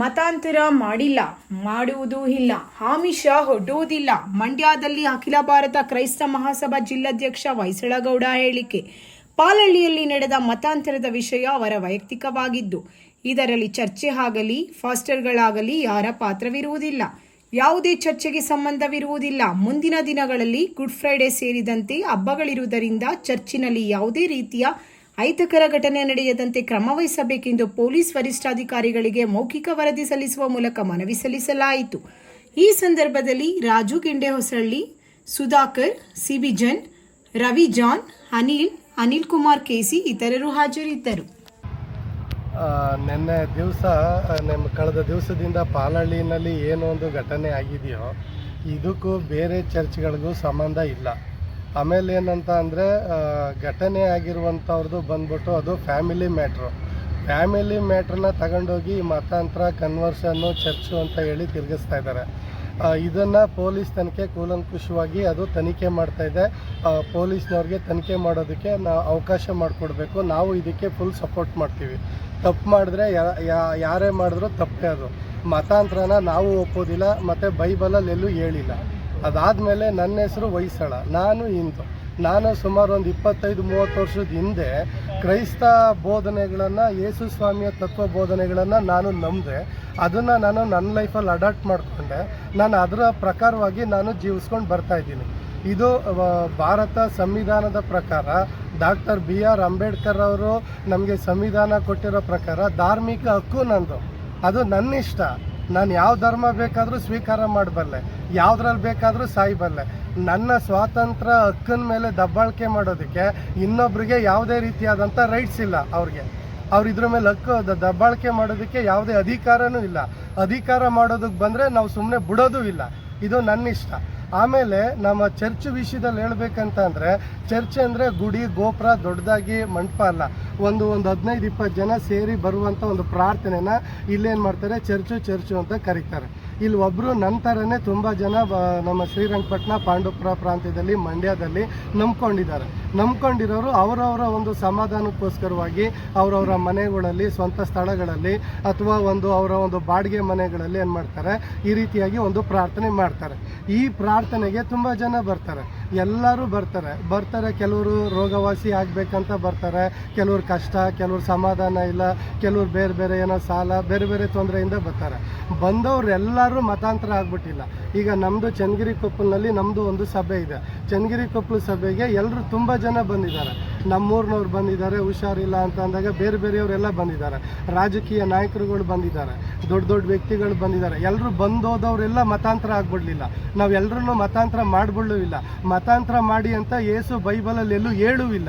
ಮತಾಂತರ ಮಾಡಿಲ್ಲ, ಮಾಡುವುದೂ ಇಲ್ಲ. ಆಮಿಷ ಹೊಡ್ಡುವುದಿಲ್ಲ ಮಂಡ್ಯದಲ್ಲಿ ಅಖಿಲ ಭಾರತ ಕ್ರೈಸ್ತ ಮಹಾಸಭಾ ಜಿಲ್ಲಾಧ್ಯಕ್ಷ ವೈಸಳಗೌಡ ಹೇಳಿಕೆ. ಪಾಲಳ್ಳಿಯಲ್ಲಿ ನಡೆದ ಮತಾಂತರದ ವಿಷಯ ಅವರ ವೈಯಕ್ತಿಕವಾಗಿದ್ದು, ಇದರಲ್ಲಿ ಚರ್ಚೆ ಆಗಲಿ, ಫಾಸ್ಟರ್ಗಳಾಗಲಿ ಯಾರ ಪಾತ್ರವಿರುವುದಿಲ್ಲ. ಯಾವುದೇ ಚರ್ಚೆಗೆ ಸಂಬಂಧವಿರುವುದಿಲ್ಲ. ಮುಂದಿನ ದಿನಗಳಲ್ಲಿ ಗುಡ್ ಫ್ರೈಡೆ ಸೇರಿದಂತೆ ಹಬ್ಬಗಳಿರುವುದರಿಂದ ಚರ್ಚಿನಲ್ಲಿ ಯಾವುದೇ ರೀತಿಯ ಅಹಿತಕರ ಘಟನೆ ನಡೆಯದಂತೆ ಕ್ರಮ ವಹಿಸಬೇಕೆಂದು ಪೊಲೀಸ್ ವರಿಷ್ಠಾಧಿಕಾರಿಗಳಿಗೆ ಮೌಖಿಕ ವರದಿ ಸಲ್ಲಿಸುವ ಮೂಲಕ ಮನವಿ ಸಲ್ಲಿಸಲಾಯಿತು. ಈ ಸಂದರ್ಭದಲ್ಲಿ ರಾಜು ಗೆಂಡೆ ಹೊಸಳ್ಳಿ ಸುಧಾಕರ್ ಸಿಬಿಜನ್ ರವಿ ಜಾನ್, ಅನಿಲ್ ಅನಿಲ್ ಕುಮಾರ್ ಕೆಸಿ ಇತರರು ಹಾಜರಿದ್ದರು. ನಿನ್ನೆ ದಿವಸ, ನಮ್ಮ ಕಳೆದ ದಿವಸದಿಂದ ಪಾಲಹಳ್ಳಿನಲ್ಲಿ ಏನೋ ಒಂದು ಘಟನೆ ಆಗಿದೆಯೋ, ಇದಕ್ಕೂ ಬೇರೆ ಚರ್ಚ್ಗಳಿಗೂ ಸಂಬಂಧ ಇಲ್ಲ. ಆಮೇಲೆ ಏನಂತ ಅಂದರೆ ಘಟನೆ ಆಗಿರುವಂಥವ್ರದ್ದು ಬಂದ್ಬಿಟ್ಟು ಅದು ಫ್ಯಾಮಿಲಿ ಮ್ಯಾಟ್ರು. ಫ್ಯಾಮಿಲಿ ಮ್ಯಾಟ್ರನ್ನ ತಗೊಂಡೋಗಿ ಮತಾಂತರ ಕನ್ವರ್ಷನ್ನು ಚರ್ಚು ಅಂತ ಹೇಳಿ ತಿರುಗಿಸ್ತಾ ಇದ್ದಾರೆ. ಇದನ್ನು ಪೊಲೀಸ್ ತನಿಖೆ ಕೂಲಂಕುಷವಾಗಿ ಅದು ತನಿಖೆ ಮಾಡ್ತಾ ಇದೆ. ಪೊಲೀಸ್ನವ್ರಿಗೆ ತನಿಖೆ ಮಾಡೋದಕ್ಕೆ ನಾವು ಅವಕಾಶ ಮಾಡಿಕೊಡ್ಬೇಕು. ನಾವು ಇದಕ್ಕೆ ಫುಲ್ ಸಪೋರ್ಟ್ ಮಾಡ್ತೀವಿ. ತಪ್ಪು ಮಾಡಿದ್ರೆ ಯಾರೇ ಮಾಡಿದ್ರು ತಪ್ಪೇ ಅದು. ಮತಾಂತರನ ನಾವು ಒಪ್ಪೋದಿಲ್ಲ, ಮತ್ತು ಬೈಬಲಲ್ಲಿ ಎಲ್ಲೂ ಹೇಳಿಲ್ಲ. ಅದಾದಮೇಲೆ ನನ್ನ ಹೆಸರು ವಯಸ್ಸಳ ನಾನು ಹಿಂದೂ ನಾನು ಸುಮಾರು ಒಂದು ಇಪ್ಪತ್ತೈದು, ಮೂವತ್ತು ವರ್ಷದ ಹಿಂದೆ ಕ್ರೈಸ್ತ ಬೋಧನೆಗಳನ್ನು, ಯೇಸು ಸ್ವಾಮಿಯ ತತ್ವ ಬೋಧನೆಗಳನ್ನು ನಾನು ನಂಬಿದೆ. ಅದನ್ನು ನಾನು ನನ್ನ ಲೈಫಲ್ಲಿ ಅಡಾಪ್ಟ್ ಮಾಡಿಕೊಂಡೆ. ನಾನು ಅದರ ಪ್ರಕಾರವಾಗಿ ನಾನು ಜೀವಿಸ್ಕೊಂಡು ಬರ್ತಾ ಇದ್ದೀನಿ. ಇದು ಭಾರತ ಸಂವಿಧಾನದ ಪ್ರಕಾರ, ಡಾಕ್ಟರ್ ಬಿ ಆರ್ ಅಂಬೇಡ್ಕರ್ ಅವರು ನಮಗೆ ಸಂವಿಧಾನ ಕೊಟ್ಟಿರೋ ಪ್ರಕಾರ ಧಾರ್ಮಿಕ ಹಕ್ಕು ನಂದು. ಅದು ನನ್ನ ಇಷ್ಟ ನಾನು ಯಾವ ಧರ್ಮ ಬೇಕಾದರೂ ಸ್ವೀಕಾರ ಮಾಡಬಲ್ಲೆ ಯಾವುದ್ರಲ್ಲಿ ಬೇಕಾದರೂ ಸಾಯಿಬಲ್ಲೆ ನನ್ನ ಸ್ವಾತಂತ್ರ್ಯ ಹಕ್ಕನ ಮೇಲೆ ದಬ್ಬಾಳಿಕೆ ಮಾಡೋದಕ್ಕೆ ಇನ್ನೊಬ್ರಿಗೆ ಯಾವುದೇ ರೀತಿಯಾದಂಥ ರೈಟ್ಸ್ ಇಲ್ಲ ಅವ್ರಿಗೆ. ಅವ್ರು ಇದ್ರ ಮೇಲೆ ಹಕ್ಕು ದಬ್ಬಾಳಿಕೆ ಮಾಡೋದಕ್ಕೆ ಯಾವುದೇ ಅಧಿಕಾರನೂ ಇಲ್ಲ. ಅಧಿಕಾರ ಮಾಡೋದಕ್ಕೆ ಬಂದರೆ ನಾವು ಸುಮ್ಮನೆ ಬಿಡೋದೂ ಇಲ್ಲ. ಇದು ನನ್ನ ಇಷ್ಟ ಆಮೇಲೆ ನಮ್ಮ ಚರ್ಚ್ ವಿಷಯದಲ್ಲಿ ಹೇಳ್ಬೇಕಂತ ಅಂದರೆ, ಚರ್ಚ್ ಅಂದರೆ ಗುಡಿ, ಗೋಪುರ ದೊಡ್ಡದಾಗಿ ಮಂಟಪ ಅಲ್ಲ. ಒಂದು ಒಂದು ಹದಿನೈದು ಇಪ್ಪತ್ತು ಜನ ಸೇರಿ ಬರುವಂಥ ಒಂದು ಪ್ರಾರ್ಥನೆನ ಇಲ್ಲೇನು ಮಾಡ್ತಾರೆ? ಚರ್ಚು ಚರ್ಚು ಅಂತ ಕರೀತಾರೆ. ಇಲ್ಲಿ ಒಬ್ಬರು ನನ್ನ ಥರನೇ ತುಂಬ ಜನ ನಮ್ಮ ಶ್ರೀರಂಗಪಟ್ಟಣ ಪಾಂಡುಪುರ ಪ್ರಾಂತ್ಯದಲ್ಲಿ, ಮಂಡ್ಯದಲ್ಲಿ ನಂಬ್ಕೊಂಡಿದ್ದಾರೆ. ನಂಬ್ಕೊಂಡಿರೋರು ಅವರವರ ಒಂದು ಸಮಾಧಾನಕ್ಕೋಸ್ಕರವಾಗಿ ಅವರವರ ಮನೆಗಳಲ್ಲಿ, ಸ್ವಂತ ಸ್ಥಳಗಳಲ್ಲಿ ಅಥವಾ ಒಂದು ಅವರ ಒಂದು ಬಾಡಿಗೆ ಮನೆಗಳಲ್ಲಿ ಏನು ಮಾಡ್ತಾರೆ? ಈ ರೀತಿಯಾಗಿ ಒಂದು ಪ್ರಾರ್ಥನೆ ಮಾಡ್ತಾರೆ. ಈ ಪ್ರಾರ್ಥನೆಗೆ ತುಂಬ ಜನ ಬರ್ತಾರೆ. ಎಲ್ಲರೂ ಬರ್ತಾರೆ. ಬರ್ತಾರೆ, ಕೆಲವರು ರೋಗವಾಸಿ ಆಗಬೇಕಂತ ಬರ್ತಾರೆ. ಕೆಲವ್ರು ಕಷ್ಟ, ಕೆಲವ್ರು ಸಮಾಧಾನ ಇಲ್ಲ, ಕೆಲವ್ರು ಬೇರೆ ಬೇರೆ ಏನೋ ಸಾಲ, ಬೇರೆ ಬೇರೆ ತೊಂದರೆಯಿಂದ ಬರ್ತಾರೆ. ಬಂದವರೆಲ್ಲರೂ ಮತಾಂತರ ಆಗ್ಬಿಟ್ಟಿಲ್ಲ. ಈಗ ನಮ್ಮದು ಚನ್ನಗಿರಿ ಕೊಪ್ಪಲ್ನಲ್ಲಿ ನಮ್ಮದು ಒಂದು ಸಭೆ ಇದೆ. ಚನ್ನಗಿರಿ ಕೊಪ್ಪಳ ಸಭೆಗೆ ಎಲ್ಲರೂ ತುಂಬ ಜನ ಬಂದಿದ್ದಾರೆ. ನಮ್ಮೂರಿನವ್ರು ಬಂದಿದ್ದಾರೆ, ಹುಷಾರಿಲ್ಲ ಅಂತ ಅಂದಾಗ ಬೇರೆ ಬೇರೆಯವರೆಲ್ಲ ಬಂದಿದ್ದಾರೆ. ರಾಜಕೀಯ ನಾಯಕರುಗಳು ಬಂದಿದ್ದಾರೆ, ದೊಡ್ಡ ದೊಡ್ಡ ವ್ಯಕ್ತಿಗಳು ಬಂದಿದ್ದಾರೆ. ಎಲ್ಲರೂ ಬಂದೋದವರೆಲ್ಲ ಮತಾಂತರ ಆಗ್ಬಿಡ್ಲಿಲ್ಲ. ನಾವೆಲ್ಲರೂ ಮತಾಂತರ ಮಾಡಿಬಿಡ್ಲೂ ಇಲ್ಲ. ಮತಾಂತರ ಮಾಡಿ ಅಂತ ಏಸು ಬೈಬಲಲ್ಲಿ ಎಲ್ಲೂ ಹೇಳೂ ಇಲ್ಲ.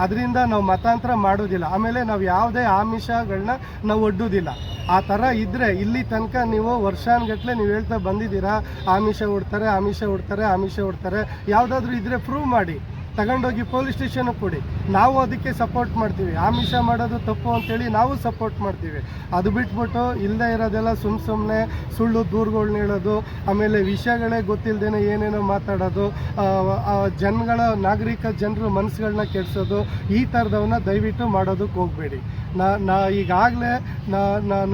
ಅದರಿಂದ ನಾವು ಮತಾಂತರ ಮಾಡೋದಿಲ್ಲ. ಆಮೇಲೆ ನಾವು ಯಾವುದೇ ಆಮಿಷಗಳನ್ನ ನಾವು ಒಡ್ಡೋದಿಲ್ಲ. ಆ ಥರ ಇದ್ದರೆ ಇಲ್ಲಿ ತನಕ ನೀವು ವರ್ಷಾನ್ಗಟ್ಟಲೆ ನೀವು ಹೇಳ್ತಾ ಬಂದಿದ್ದೀರಾ, ಆಮಿಷ ಉಡ್ತಾರೆ ಆಮಿಷ ಉಡ್ತಾರೆ ಆಮಿಷ ಉಡ್ತಾರೆ ಯಾವುದಾದ್ರೂ ಇದ್ದರೆ ಪ್ರೂವ್ ಮಾಡಿ. ತಗೊಂಡೋಗಿ ಪೊಲೀಸ್ ಸ್ಟೇಷನ್ ಕೊಡಿ ನಾವು ಅದಕ್ಕೆ ಸಪೋರ್ಟ್ ಮಾಡ್ತೀವಿ. ಆಮಿಷ ಮಾಡೋದು ತಪ್ಪು ಅಂತೇಳಿ ನಾವು ಸಪೋರ್ಟ್ ಮಾಡ್ತೀವಿ. ಅದು ಬಿಟ್ಬಿಟ್ಟು ಇಲ್ಲದೆ ಇರೋದೆಲ್ಲ ಸುಮ್ಮ ಸುಮ್ಮನೆ ಸುಳ್ಳು ದೂರುಗಳ್ನ ಹೇಳೋದು, ಆಮೇಲೆ ವಿಷಯಗಳೇ ಗೊತ್ತಿಲ್ಲದೇನೆ ಏನೇನೋ ಮಾತಾಡೋದು ಜನಗಳ ನಾಗರಿಕ ಜನರ ಮನಸ್ಸುಗಳನ್ನ ಕೆಡಿಸೋದು, ಈ ಥರದವನ್ನ ದಯವಿಟ್ಟು ಮಾಡೋದಕ್ಕೆ ಹೋಗಬೇಡಿ. ನಾ ನಾ ಈಗಾಗಲೇ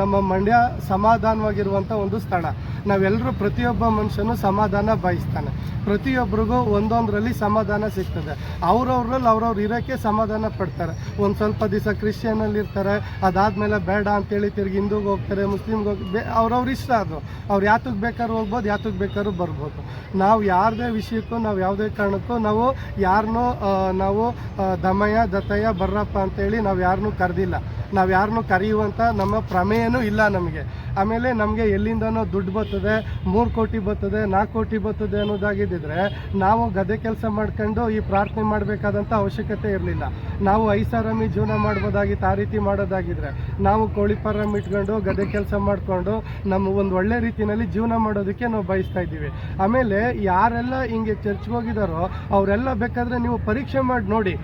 ನಮ್ಮ ಮಂಡ್ಯ ಸಮಾಧಾನವಾಗಿರುವಂಥ ಒಂದು ಸ್ಥಳ. ನಾವೆಲ್ಲರೂ ಪ್ರತಿಯೊಬ್ಬ ಮನುಷ್ಯನೂ ಸಮಾಧಾನ ಬಯಸ್ತಾನೆ. ಪ್ರತಿಯೊಬ್ಬರಿಗೂ ಒಂದೊಂದರಲ್ಲಿ ಸಮಾಧಾನ ಸಿಗ್ತದೆ. ಅವ್ರವ್ರಲ್ಲಿ ಅವ್ರವ್ರು ಇರೋಕ್ಕೆ ಸಮಾಧಾನ ಪಡ್ತಾರೆ. ಒಂದು ಸ್ವಲ್ಪ ದಿವಸ ಕ್ರಿಶ್ಚಿಯನಲ್ಲಿ ಇರ್ತಾರೆ, ಅದಾದಮೇಲೆ ಬೇಡ ಅಂತೇಳಿ ತಿರುಗಿ ಹಿಂದೂಗೆ ಹೋಗ್ತಾರೆ, ಮುಸ್ಲಿಮ್ಗೆ ಹೋಗಿ, ಬೇ, ಅವ್ರವ್ರ ಇಷ್ಟ ಅದು. ಅವ್ರು ಯಾತಕ್ಕೆ ಬೇಕಾದ್ರೂ ಹೋಗ್ಬೋದು ಯಾತಕ್ಕೆ ಬೇಕಾದ್ರೂ ಬರ್ಬೋದು. ನಾವು ಯಾರದೇ ವಿಷಯಕ್ಕೂ, ನಾವು ಯಾವುದೇ ಕಾರಣಕ್ಕೂ ನಾವು ಯಾರನ್ನೂ ನಾವು ದಮಯ, ದತ್ತಯ್ಯ, ಬರ್ರಪ್ಪ ಅಂತೇಳಿ ನಾವು ಯಾರನ್ನೂ ಕರೆದಿಲ್ಲ. ನಾವು ಯಾರನ್ನೂ ಕರೆಯುವಂಥ ನಮ್ಮ ಪ್ರಮೇಯನೂ ಇಲ್ಲ ನಮಗೆ. ಆಮೇಲೆ ನಮಗೆ ಎಲ್ಲಿಂದನೋ ದುಡ್ಡು ಬರ್ತದೆ, ಮೂರು ಕೋಟಿ ಬರ್ತದೆ, ನಾಲ್ಕು ಕೋಟಿ ಬರ್ತದೆ ಅನ್ನೋದಾಗಿದ್ದಿದ್ರೆ ನಾವು ಗದೆ ಕೆಲಸ ಮಾಡ್ಕೊಂಡು ಈ ಪ್ರಾರ್ಥನೆ ಮಾಡಬೇಕಾದಂಥ ಅವಶ್ಯಕತೆ ಇರಲಿಲ್ಲ. ನಾವು ಐಸಾರಾಮಿ ಜೀವನ ಮಾಡ್ಬೋದಾಗಿತ್ತು ಆ ರೀತಿ ಮಾಡೋದಾಗಿದ್ದರೆ ನಾವು ಕೋಳಿ ಫಾರಮ್ ಇಟ್ಕೊಂಡು ಗದೆ ಕೆಲಸ ಮಾಡಿಕೊಂಡು ನಮ್ಮ ಒಂದು ಒಳ್ಳೆ ರೀತಿಯಲ್ಲಿ ಜೀವನ ಮಾಡೋದಕ್ಕೆ ನಾವು ಬಯಸ್ತಾ ಇದ್ದೀವಿ. ಆಮೇಲೆ ಯಾರೆಲ್ಲ ಹಿಂಗೆ ಚರ್ಚ್ಗೆ ಹೋಗಿದಾರೋ, ಅವರೆಲ್ಲ ಬೇಕಾದರೆ ನೀವು ಪರೀಕ್ಷೆ ಮಾಡಿ ನೋಡಿ.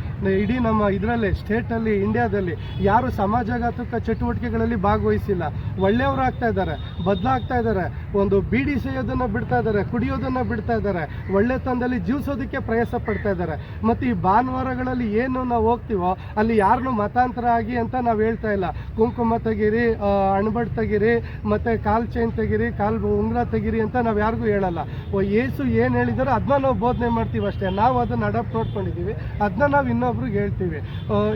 ಇಡೀ ನಮ್ಮ ಇದರಲ್ಲಿ ಸ್ಟೇಟಲ್ಲಿ ಇಂಡಿಯಾದಲ್ಲಿ ಯಾರು ಸಮಾಜಘಾತಕ ಚಟುವಟಿಕೆಗಳಲ್ಲಿ ಭಾಗವಹಿಸಿಲ್ಲ. ಒಳ್ಳೆಯವರಾಗ್ತಾ ಇದ್ದಾರೆ, ಬದಲಾಗ್ತಾ ಇದ್ದಾರೆ, ಒಂದು ಬೀಡಿ ಸಿಯೋದನ್ನು ಬಿಡ್ತಾ ಇದ್ದಾರೆ, ಕುಡಿಯೋದನ್ನು ಬಿಡ್ತಾ ಇದ್ದಾರೆ, ಒಳ್ಳೆತನದಲ್ಲಿ ಜೀವಿಸೋದಕ್ಕೆ ಪ್ರಯಾಸ ಪಡ್ತಾ ಇದ್ದಾರೆ. ಮತ್ತು ಈ ಭಾನುವಾರಗಳಲ್ಲಿ ಏನು ನಾವು ಹೋಗ್ತೀವೋ, ಅಲ್ಲಿ ಯಾರನ್ನು ಮತಾಂತರ ಆಗಿ ಅಂತ ನಾವು ಹೇಳ್ತಾ ಇಲ್ಲ. ಕುಂಕುಮ ತೆಗೀರಿ ಅಣ್ಬಡ್ ತೆಗೀರಿ, ಮತ್ತು ಕಾಲ್ ಚೈನ್ ತೆಗೀರಿ, ಕಾಲ್ ಉಂಗುರ ತೆಗೀರಿ ಅಂತ ನಾವು ಯಾರಿಗೂ ಹೇಳಲ್ಲ. ಏಸು ಏನು ಹೇಳಿದಾರೋ ಅದನ್ನ ನಾವು ಬೋಧನೆ ಮಾಡ್ತೀವಿ ಅಷ್ಟೇ ನಾವು ಅದನ್ನು ಅಡಾಪ್ಟ್ ನೋಡ್ಕೊಂಡಿದ್ದೀವಿ. ಅದನ್ನ ನಾವು ಇನ್ನೊಬ್ರಿಗೆ ಹೇಳ್ತೀವಿ.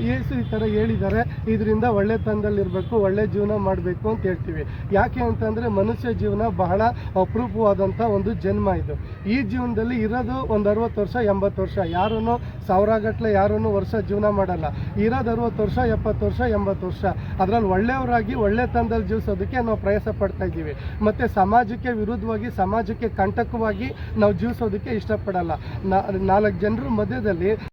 ಯೇಸು ಈ ಥರ ಹೇಳಿದ್ದಾರೆ, ಇದರಿಂದ ಒಳ್ಳೆತನದಲ್ಲಿರಬೇಕು ಒಳ್ಳೆ ಜೀವನ ಮಾಡಬೇಕು ಅಂತ ಹೇಳ್ತೀವಿ. ಯಾಕೆ ಅಂತಂದರೆ ಮನುಷ್ಯ ಜೀವನ ಬಹಳ ಅಪರೂಪವಾದಂಥ ಒಂದು ಜನ್ಮ ಇದು. ಈ ಜೀವನದಲ್ಲಿ ಇರೋದು ಒಂದು ಅರವತ್ತು ವರ್ಷ, ಎಂಬತ್ತು ವರ್ಷ. ಯಾರೂ ಸಾವಿರಗಟ್ಟಲೆ ಯಾರೂ ವರ್ಷ ಜೀವನ ಮಾಡಲ್ಲ. ಇರೋದು ಅರವತ್ತು ವರ್ಷ, ಎಪ್ಪತ್ತು ವರ್ಷ, ಎಂಬತ್ತು ವರ್ಷ. ಅದರಲ್ಲಿ ಒಳ್ಳೆಯವರಾಗಿ ಒಳ್ಳೆತನದಲ್ಲಿ ಜೀವಿಸೋದಕ್ಕೆ ನಾವು ಪ್ರಯಾಸ ಪಡ್ತಾ ಇದ್ದೀವಿ. ಮತ್ತು ಸಮಾಜಕ್ಕೆ ವಿರುದ್ಧವಾಗಿ, ಸಮಾಜಕ್ಕೆ ಕಂಟಕವಾಗಿ ನಾವು ಜೀವಿಸೋದಕ್ಕೆ ಇಷ್ಟಪಡಲ್ಲ. ನಾಲ್ಕು ಜನರ ಮಧ್ಯದಲ್ಲಿ